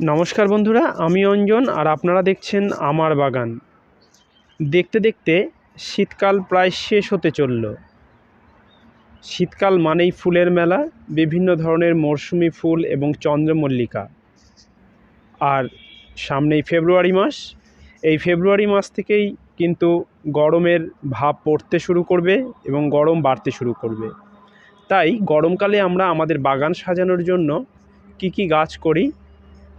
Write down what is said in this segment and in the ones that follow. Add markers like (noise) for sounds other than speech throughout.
নমস্কার বন্ধুরা, আমি অঞ্জন আর আপনারা দেখছেন আমার বাগান। দেখতে দেখতে শীতকাল প্রায় শেষ হতে চলল। শীতকাল মানেই ফুলের মেলা, বিভিন্ন ধরনের মরশুমি ফুল এবং চন্দ্রমল্লিকা। আর সামনেই ফেব্রুয়ারি মাস, এই ফেব্রুয়ারি মাস থেকেই কিন্তু গরমের ভাব পড়তে শুরু করবে এবং গরম বাড়তে শুরু করবে। তাই গরমকালে আমরা আমাদের বাগান সাজানোর জন্য কি কি গাছ করি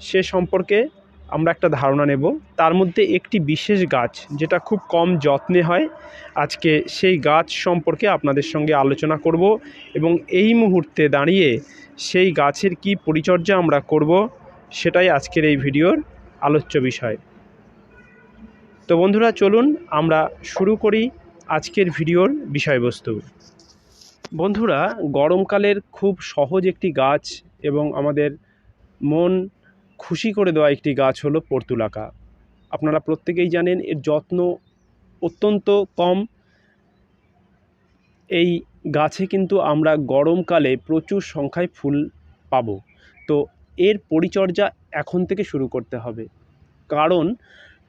সে সম্পর্কে আমরা একটা ধারণা নেব। তার মধ্যে একটি বিশেষ গাছ যেটা খুব কম যত্নে হয়। আজকে সেই গাছ সম্পর্কে আপনাদের সঙ্গে আলোচনা করব এবং এই মুহূর্তে দাঁড়িয়ে সেই গাছের কি পরিচর্যা আমরা করব সেটাই আজকের এই ভিডিওর আলোচ্য বিষয়। তো বন্ধুরা, চলুন আমরা শুরু করি আজকের ভিডিওর বিষয়বস্তু। বন্ধুরা, গরমকালের খুব সহজ একটি গাছ এবং আমাদের মন খুশি করে দেওয়া একটি গাছ হলো পর্তুলাকা। আপনারা প্রত্যেকেই জানেন এর যত্ন অত্যন্ত কম। এই গাছে কিন্তু আমরা গরমকালে প্রচুর সংখ্যায় ফুল পাব। তো এর পরিচর্যা এখন থেকে শুরু করতে হবে। কারণ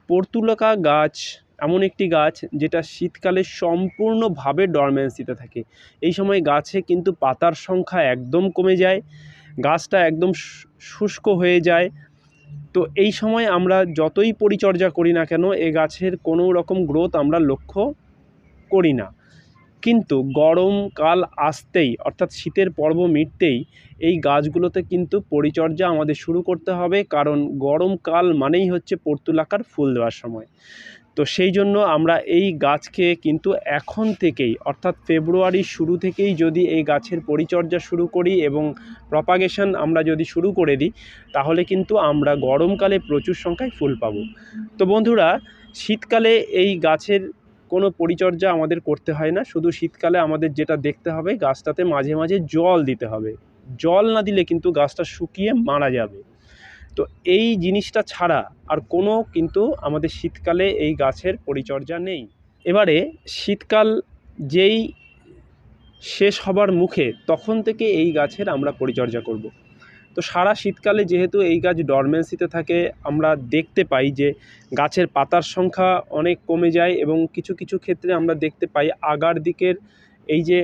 পর্তুলাকা গাছ এমন একটি গাছ যেটা শীতকালে সম্পূর্ণভাবে ডরমেন্সিতে থাকে। এই সময় গাছে কিন্তু পাতার সংখ্যা একদম কমে যায়। গাছটা একদম শুষ্ক হয়ে যায়। তো এই সময় আমরা যতই পরিচর্যা করি না কেন, এ গাছের কোনো রকম গ্রোথ আমরা লক্ষ্য করি না। কিন্তু গরমকাল আসতেই, অর্থাৎ শীতের পর্ব মিটতেই, এই গাছগুলোতে কিন্তু পরিচর্যা আমাদের শুরু করতে হবে। কারণ গরমকাল মানেই হচ্ছে পর্তুলাকার ফুল দেওয়ার সময়। তো সেই জন্য আমরা এই গাছকে কিন্তু এখন থেকেই, অর্থাৎ ফেব্রুয়ারির শুরু থেকেই যদি এই গাছের পরিচর্যা শুরু করি এবং প্রপাগেশন আমরা যদি শুরু করে দিই, তাহলে কিন্তু আমরা গরমকালে প্রচুর সংখ্যায় ফুল পাবো। তো বন্ধুরা, শীতকালে এই গাছের কোনো পরিচর্যা আমাদের করতে হয় না, শুধু শীতকালে আমাদের যেটা দেখতে হবে গাছটাতে মাঝে মাঝে জল দিতে হবে। জল না দিলে কিন্তু গাছটা শুকিয়ে মারা যাবে। তো এই জিনিসটা ছাড়া আর কোনো কিন্তু আমাদের শীতকালে এই গাছের পরিচর্যা নেই এবারে শীতকাল যেই শেষ হবার মুখে তখন থেকে এই গাছের আমরা পরিচর্যা করব। তো সারা শীতকালে যেহেতু এই গাছ ডরমেন্সিতে থাকে, আমরা দেখতে পাই যে গাছের পাতার সংখ্যা অনেক কমে যায় এবং কিছু কিছু ক্ষেত্রে আমরা দেখতে পাই আগার দিকের এই যে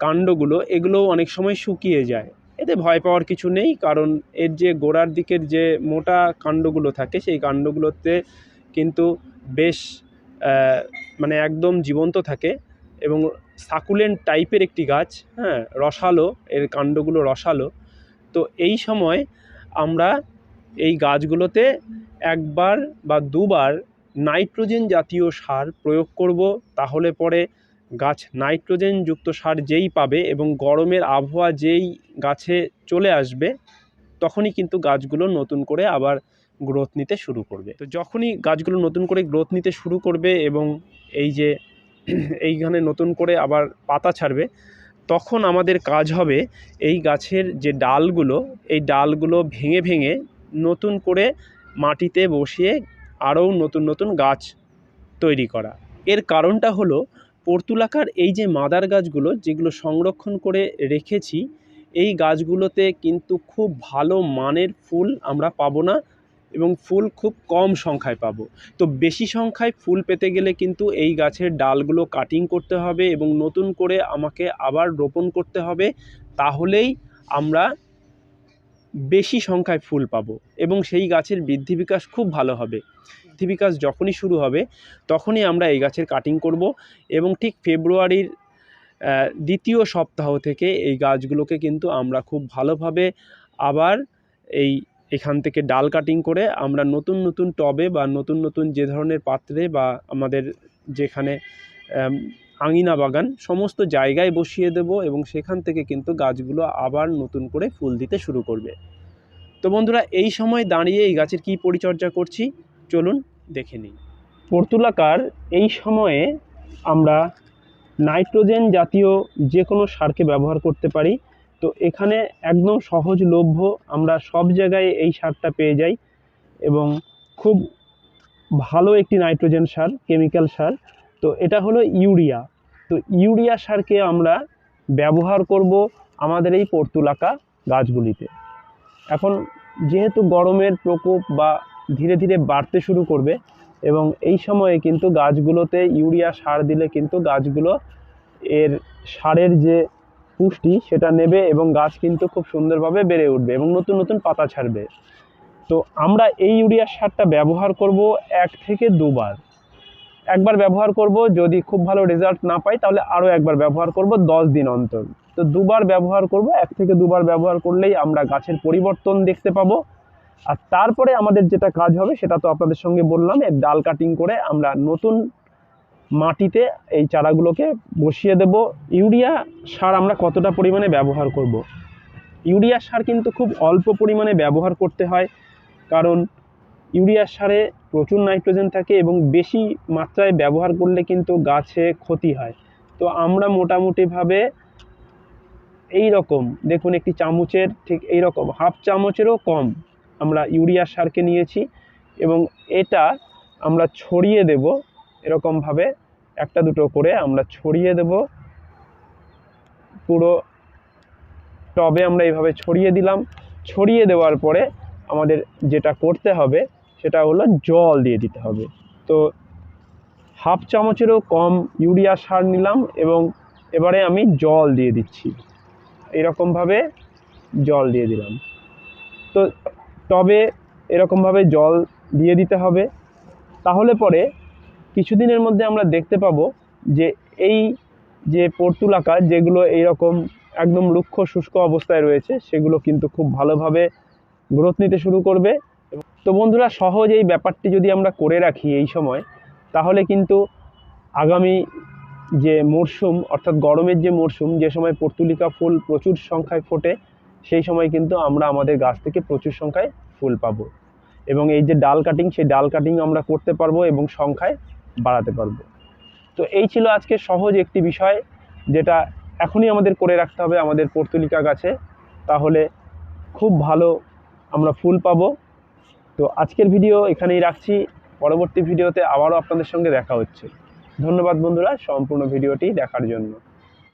কাণ্ডগুলো, এগুলোও অনেক সময় শুকিয়ে যায় এতে ভয় পাওয়ার কিছু নেই, কারণ এর যে গোড়ার দিকের যে মোটা কাণ্ডগুলো থাকে, সেই কাণ্ডগুলোতে কিন্তু বেশ মানে একদম জীবন্ত থাকে এবং সাকুলেন্ট টাইপের একটি গাছ হ্যাঁ রসালো, এর কাণ্ডগুলো রসালো। তো এই সময় আমরা এই গাছগুলোতে একবার বা দুবার নাইট্রোজেন জাতীয় সার প্রয়োগ করব, তাহলে পরে গাছ নাইট্রোজেনযুক্ত সার যেই পাবে এবং গরমের আবহাওয়া যেই গাছে চলে আসবে, তখনই কিন্তু গাছগুলো নতুন করে আবার গ্রোথ নিতে শুরু করবে। তো যখনই গাছগুলো নতুন করে গ্রোথ নিতে শুরু করবে এবং এই যে (clears throat) এইখানে নতুন করে আবার পাতা ছাড়বে, তখন আমাদের কাজ হবে এই গাছের যে ডালগুলো, এই ডালগুলো ভেঙে ভেঙে নতুন করে মাটিতে বসিয়ে আরও নতুন নতুন গাছ তৈরি করা। এর কারণটা হলো পর্তুলাকার এই যে মাদার গাছগুলো যেগুলো সংরক্ষণ করে রেখেছি, এই গাছগুলোতে কিন্তু খুব ভালো মানের ফুল আমরা পাবো না এবং ফুল খুব কম সংখ্যায় পাবো। তো বেশি সংখ্যায় ফুল পেতে গেলে কিন্তু এই গাছের ডালগুলো কাটিং করতে হবে এবং নতুন করে আমাকে আবার রোপণ করতে হবে। তাহলেই আমরা বেশি সংখ্যায় ফুল পাবো এবং সেই গাছের বৃদ্ধি বিকাশ খুব ভালো হবে। বৃদ্ধি বিকাশ যখনই শুরু হবে, তখনই আমরা এই গাছের কাটিং করব এবং ঠিক ফেব্রুয়ারির দ্বিতীয় সপ্তাহ থেকে এই গাছগুলোকে কিন্তু আমরা খুব ভালোভাবে আবার এই এখান থেকে ডাল কাটিং করে আমরা নতুন নতুন টবে বা নতুন নতুন যে ধরনের পাত্রে বা আমাদের যেখানে আঙিনা বাগান, সমস্ত জায়গায় বসিয়ে দেব এবং সেখান থেকে কিন্তু গাছগুলো আবার নতুন করে ফুল দিতে শুরু করবে। তো বন্ধুরা, এই সময় দাঁড়িয়ে এই গাছের কী পরিচর্যা করছি? চলুন দেখে নিই। পর্তুলাকার, এই সময়ে আমরা নাইট্রোজেন জাতীয় যে কোনো সারকে ব্যবহার করতে পারি। তো এখানে একদম সহজলভ্য আমরা সব জায়গায় এই সারটা পেয়ে যাই এবং খুব ভালো একটি নাইট্রোজেন সার, কেমিক্যাল সার। তো এটা হলো ইউরিয়া। তো ইউরিয়া সারকে আমরা ব্যবহার করব আমাদের এই পর্তুলাকা গাছগুলিতে। এখন যেহেতু গরমের প্রকোপ বা ধীরে ধীরে বাড়তে শুরু করবে এবং এই সময়ে কিন্তু গাছগুলোতে ইউরিয়া সার দিলে কিন্তু গাছগুলো এর সারের যে পুষ্টি সেটা নেবে এবং গাছ কিন্তু খুব সুন্দরভাবে বেড়ে উঠবে এবং নতুন নতুন পাতা ছাড়বে। তো আমরা এই ইউরিয়া সারটা ব্যবহার করব এক থেকে দুবার। একবার ব্যবহার করব, যদি খুব ভালো রেজাল্ট না পাই, তাহলে আরও একবার ব্যবহার করব দশ দিন অন্তর। তো দুবার ব্যবহার করব, এক থেকে দুবার ব্যবহার করলেই আমরা গাছের পরিবর্তন দেখতে পাবো। আর তারপরে আমাদের যেটা কাজ হবে, সেটা তো আপনাদের সঙ্গে বললাম, এর ডাল কাটিং করে আমরা নতুন মাটিতে এই চারাগুলোকে বসিয়ে দেব। ইউরিয়া সার আমরা কতটা পরিমাণে ব্যবহার করব। ইউরিয়া সার কিন্তু খুব অল্প পরিমাণে ব্যবহার করতে হয়, কারণ ইউরিয়া সারে প্রচুর নাইট্রোজেন থাকে এবং বেশি মাত্রায় ব্যবহার করলে কিন্তু গাছে ক্ষতি হয়। তো আমরা মোটামুটিভাবে এই রকম, দেখুন একটি চামচের ঠিক এই রকম, হাফ চামচেরও কম আমরা ইউরিয়া সারকে নিয়েছি এবং এটা আমরা ছড়িয়ে দেব এরকমভাবে, একটা দুটো করে আমরা ছড়িয়ে দেব। পুরো টবে আমরা এইভাবে ছড়িয়ে দিলাম। ছড়িয়ে দেওয়ার পরে আমাদের যেটা করতে হবে সেটা হলো জল দিয়ে দিতে হবে। তো হাফ চামচেরও কম ইউরিয়া সার নিলাম এবং এবারে আমি জল দিয়ে দিচ্ছি। এরকমভাবে জল দিয়ে দিলাম। তো টবে এরকমভাবে জল দিয়ে দিতে হবে। তাহলে পরে কিছুদিনের মধ্যে আমরা দেখতে পাবো যে এই যে পর্তুলাকা যেগুলো এইরকম একদম রুক্ষ শুষ্ক অবস্থায় রয়েছে, সেগুলো কিন্তু খুব ভালোভাবে গ্রোথ নিতে শুরু করবে। তো বন্ধুরা, সহজ এই ব্যাপারটি যদি আমরা করে রাখি এই সময়, তাহলে কিন্তু আগামী যে মরশুম অর্থাৎ গরমের যে মরশুম যে সময় পর্তুলিকা ফুল প্রচুর সংখ্যায় ফোটে, সেই সময় কিন্তু আমরা আমাদের গাছ থেকে প্রচুর সংখ্যায় ফুল পাবো। এবং এই যে ডাল কাটিং, সেই ডাল কাটিং আমরা করতে পারব এবং সংখ্যায় বাড়াতে পারব। তো এই ছিল আজকে সহজ একটি বিষয়, যেটা এখনই আমাদের করে রাখতে হবে আমাদের পর্তুলিকা গাছে। তাহলে খুব ভালো আমরা ফুল পাবো। তো আজকের ভিডিও এখানেই রাখছি। পরবর্তী ভিডিওতে আবারও আপনাদের সঙ্গে দেখা হচ্ছে। ধন্যবাদ বন্ধুরা, সম্পূর্ণ ভিডিওটি দেখার জন্য।